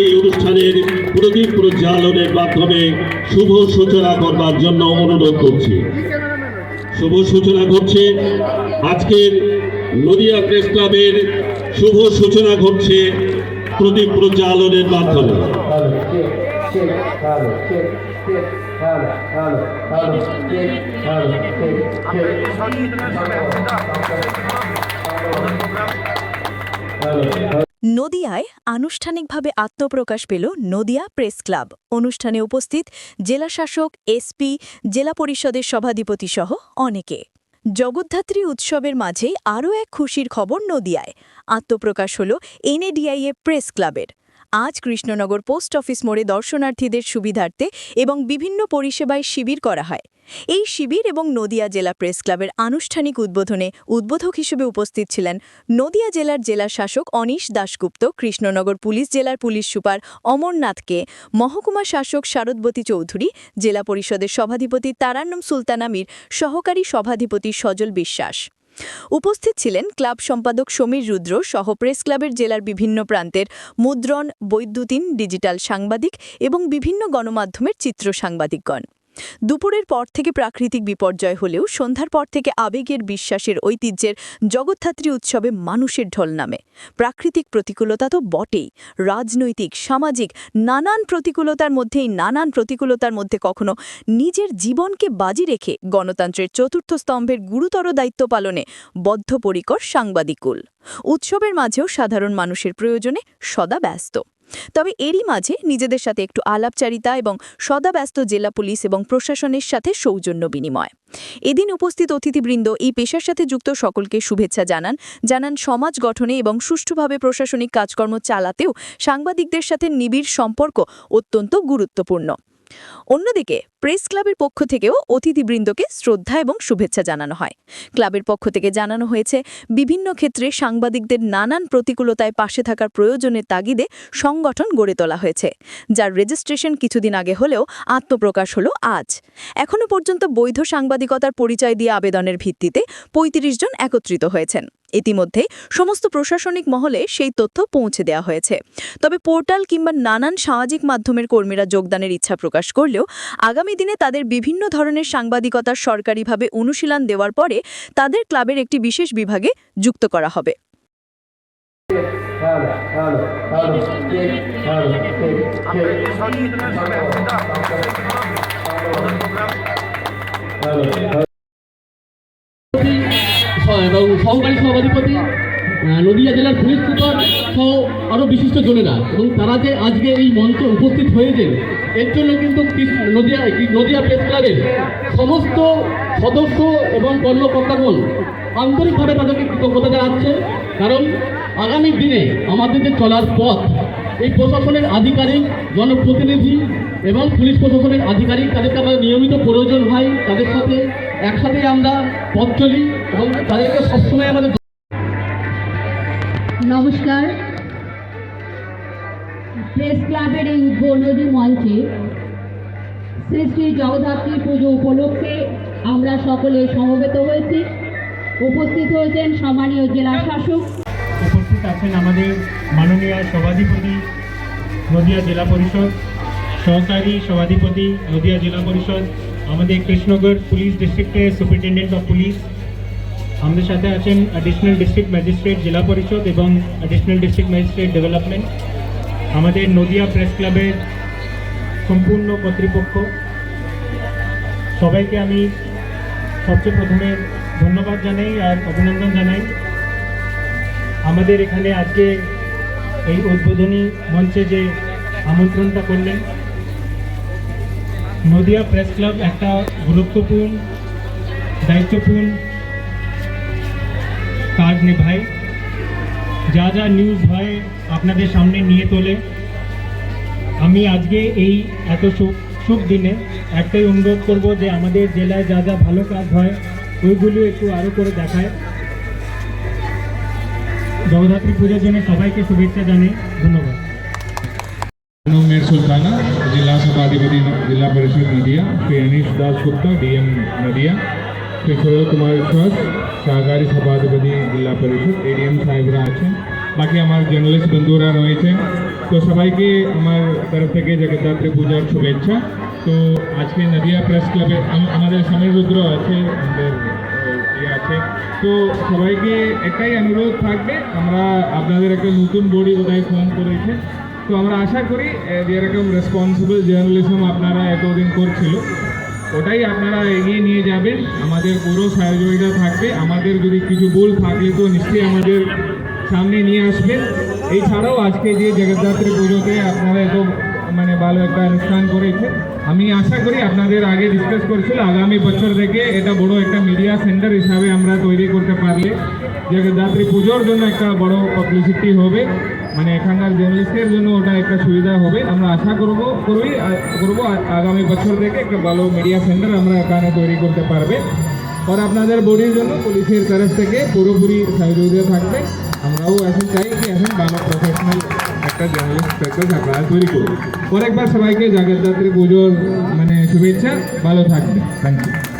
এই অনুষ্ঠানের প্রদীপ প্রজ্বালনের মাধ্যমে শুভ সূচনা করবার জন্য অনুরোধ করছি। শুভ সূচনা করছে আজকের নদিয়া প্রেস ক্লাবের শুভ সূচনা করছে প্রদীপ প্রজ্বালনের মাধ্যমে। নদিয়ায় আনুষ্ঠানিকভাবে আত্মপ্রকাশ পেল নদিয়া প্রেস ক্লাব। অনুষ্ঠানে উপস্থিত জেলাশাসক এসপি জেলা পরিষদের সভাধিপতি সহ অনেকে। জগদ্ধাত্রী উৎসবের মাঝে আরও এক খুশির খবর নদিয়ায়। আত্মপ্রকাশ হল এনএডিআইএ প্রেস ক্লাবের। আজ কৃষ্ণনগর পোস্ট অফিস মোড়ে দর্শনার্থীদের সুবিধার্থে এবং বিভিন্ন পরিষেবায় শিবির করা হয়। এই শিবির এবং নদিয়া জেলা প্রেস ক্লাবের আনুষ্ঠানিক উদ্বোধনে উদ্বোধক হিসেবে উপস্থিত ছিলেন নদিয়া জেলার জেলা শাসক অনিশ দাশগুপ্ত, কৃষ্ণনগর পুলিশ জেলার পুলিশ সুপার অমরনাথকে মহকুমা শাসক শারদবতী চৌধুরী, জেলা পরিষদের সভাধিপতি তারান্নম সুলতানা মীর, সহকারী সভাধিপতি সজল বিশ্বাস। উপস্থিত ছিলেন ক্লাব সম্পাদক সমীর রুদ্র সহ প্রেস ক্লাবের জেলার বিভিন্ন প্রান্তের মুদ্রণ, বৈদ্যুতিন, ডিজিটাল সাংবাদিক এবং বিভিন্ন গণমাধ্যমের চিত্র সাংবাদিকগণ। দুপুরের পর থেকে প্রাকৃতিক বিপর্যয় হলেও সন্ধ্যার পর থেকে আবেগের বিশ্বাসের ঐতিহ্যের জগদ্ধাত্রী উৎসবে মানুষের ঢল নামে। প্রাকৃতিক প্রতিকূলতা তো বটেই। রাজনৈতিক, সামাজিক, নানান প্রতিকূলতার মধ্যেই, নানান প্রতিকূলতার মধ্যে কখনো নিজের জীবনকে বাজি রেখে গণতন্ত্রের চতুর্থ স্তম্ভের গুরুতর দায়িত্ব পালনে বদ্ধপরিকর সাংবাদিকুল উৎসবের মাঝেও সাধারণ মানুষের প্রয়োজনে সদা ব্যস্ত। তবে এরই মাঝে নিজেদের সাথে একটু আলাপচারিতা এবং সদাব্যস্ত জেলা পুলিশ এবং প্রশাসনের সাথে সৌজন্য বিনিময়। এদিন উপস্থিত অতিথিবৃন্দ এই পেশার সাথে যুক্ত সকলকে শুভেচ্ছা জানান। জানান, সমাজ গঠনে এবং সুষ্ঠুভাবে প্রশাসনিক কাজকর্ম চালাতেও সাংবাদিকদের সাথে নিবিড় সম্পর্ক অত্যন্ত গুরুত্বপূর্ণ। অন্যদিকে, প্রেস ক্লাবের পক্ষ থেকেও অতিথিবৃন্দকে শ্রদ্ধা এবং শুভেচ্ছা জানানো হয়। ক্লাবের পক্ষ থেকে জানানো হয়েছে, বিভিন্ন ক্ষেত্রে সাংবাদিকদের নানান প্রতিকূলতায় পাশে থাকার প্রয়োজনের তাগিদে সংগঠন গড়ে তোলা হয়েছে, যার রেজিস্ট্রেশন কিছুদিন আগে হলেও আত্মপ্রকাশ হলো আজ। এখনও পর্যন্ত বৈধ সাংবাদিকতার পরিচয় দিয়ে আবেদনের ভিত্তিতে ৩৫ জন একত্রিত হয়েছেন। ইতিমধ্যে সমস্ত প্রশাসনিক মহলে সেই তথ্য পৌঁছে দেওয়া হয়েছে। তবে পোর্টাল কিংবা নানান সামাজিক মাধ্যমের কর্মীরা যোগদানের ইচ্ছা প্রকাশ করলেও আগামী দিনে তাদের বিভিন্ন ধরনের সাংবাদিকতার সরকারিভাবে অনুশীলন দেওয়ার পরে তাদের ক্লাবের একটি বিশেষ বিভাগে যুক্ত করা হবে। Hello, এবং সহকারী সভাধিপতি নদিয়া জেলার পুলিশ সুপার সহ আরও বিশিষ্ট জনেরা এবং তারা যে আজকে এই মঞ্চে উপস্থিত হয়েছেন, এর জন্য কিন্তু নদিয়া নদিয়া প্রেস ক্লাবের সমস্ত সদস্য এবং কর্মকর্তাগণ আন্তরিকভাবে তাদেরকে কৃতজ্ঞতা জানাচ্ছে। কারণ আগামী দিনে আমাদের যে চলার পথ, এই প্রশাসনের আধিকারিক, জনপ্রতিনিধি এবং পুলিশ প্রশাসনের আধিকারিক, তাদেরকে আমাদের নিয়মিত প্রয়োজন হয়, তাদের সাথে একসাথে আমরা পথ চলি এবং তাদেরকে সবসময় আমাদের নমস্কার। প্রেস ক্লাবের এই উদ্বোধনী মঞ্চে শ্রী শ্রী জগদ্ধাত্রী পুজো উপলক্ষে আমরা সকলে সমবেত হয়েছি। উপস্থিত হয়েছেন সম্মানীয় জেলা শাসক। উপস্থিত আছেন আমাদের মাননীয় সভাধিপতি নদিয়া জেলা পরিষদ সহকারী সভাধিপতি নদিয়া জেলা পরিষদ আমাদের কৃষ্ণগড় পুলিশ ডিস্ট্রিক্টের সুপারিনটেন্ডেন্ট অফ পুলিশ আমাদের সাথে আছেন অ্যাডিশনাল ডিস্ট্রিক্ট ম্যাজিস্ট্রেট জেলা পরিষদ এবং অ্যাডিশনাল ডিস্ট্রিক্ট ম্যাজিস্ট্রেট ডেভেলপমেন্ট আমাদের নদিয়া প্রেস ক্লাবের সম্পূর্ণ কর্তৃপক্ষ। সবাইকে আমি সবচেয়ে প্রথমে ধন্যবাদ জানাই আর অভিনন্দন জানাই। আমাদের এখানে আজকে এই উদ্বোধনী মঞ্চে যে আমন্ত্রণটা করলেন নদিয়া প্রেস ক্লাব একটা গুরুত্বপূর্ণ, দায়িত্বপূর্ণ কাজ নেভায়। যা যা নিউজ হয় আপনাদের সামনে নিয়ে তোলে। আমি আজকে এই এত শুভ শুভ দিনে একটাই অনুরোধ করব যে আমাদের জেলায় যা যা ভালো কাজ হয়, ওইগুলো একটু আরও করে দেখায়। জগদ্ধাত্রী পুজোর জন্য সবাইকে শুভেচ্ছা জানাই। ধন্যবাদ। સમીર સુલતાના જિલ્લા સભાધિપતિ જિલ્લા પરિષદ નદિયા શ્રી અનિશદાસ ગુપ્તા ડીએમ નદિયા શ્રી ખોરલ કુમાર ટ્રસ્ટ સહકારી સભાધિપતિ জেলা পরিষদ, এডিএম সাহেবরা আছেন। বাকি আমার জার্নালিস্ট বন্ধুরা রয়েছেন তো সবাইকে আমার তরফ থেকে জগদ্ধাত্রী পূজার শুভেচ্ছা। তো আজকে নদিয়া প্রেস ক্লাবে আমাদের সমীর রুদ্র আছে, আমাদের ইয়ে আছে। তো সবাইকে এটাই অনুরোধ থাকবে, আমরা আপনাদের একটা নতুন বডি বোধহয় ফোন করেছে। তো আমরা আশা করি যেরকম রেসপন্সিবল জার্নালিজম আপনারা এতদিন করছিল, ওটাই আপনারা এগিয়ে নিয়ে যাবেন। আমাদের পুরো সহযোগিতা থাকবে। আমাদের যদি কিছু ভুল থাকলে তো নিশ্চয়ই আমাদের সামনে নিয়ে আসবেন। এছাড়াও আজকে যে জগদ্ধাত্রী পুজোতে আপনারা এত মানে ভালো একটা অনুষ্ঠান করেছে আমি আশা করি আপনাদের আগে ডিসকাস করছিল, আগামী বছর থেকে এটা বড় একটা মিডিয়া সেন্টার হিসাবে আমরা তৈরি করতে পারলে জগদ্ধাত্রী পুজোর জন্য একটা বড় পাবলিসিটি হবে। মানে এখানকার জার্নালিস্টের জন্য ওটা একটা সুবিধা হবে। আমরা আশা করব, করবি করব। আগামী বছর থেকে একটা ভালো মিডিয়া সেন্টার আমরা এখানে তৈরি করতে পারবে। আর আপনাদের বডির জন্য পুলিশের তরফ থেকে পুরোপুরি সহযোগিতা থাকবে। আমরাও এখন চাই কি এখন ভালো প্রফেশনাল একটা জার্নালিস্ট প্র্যাকটিস আপনারা তৈরি করুন। পরে একবার সবাইকে জগদ্ধাত্রী পুজোর মানে শুভেচ্ছা। ভালো থাকবে থ্যাংক ইউ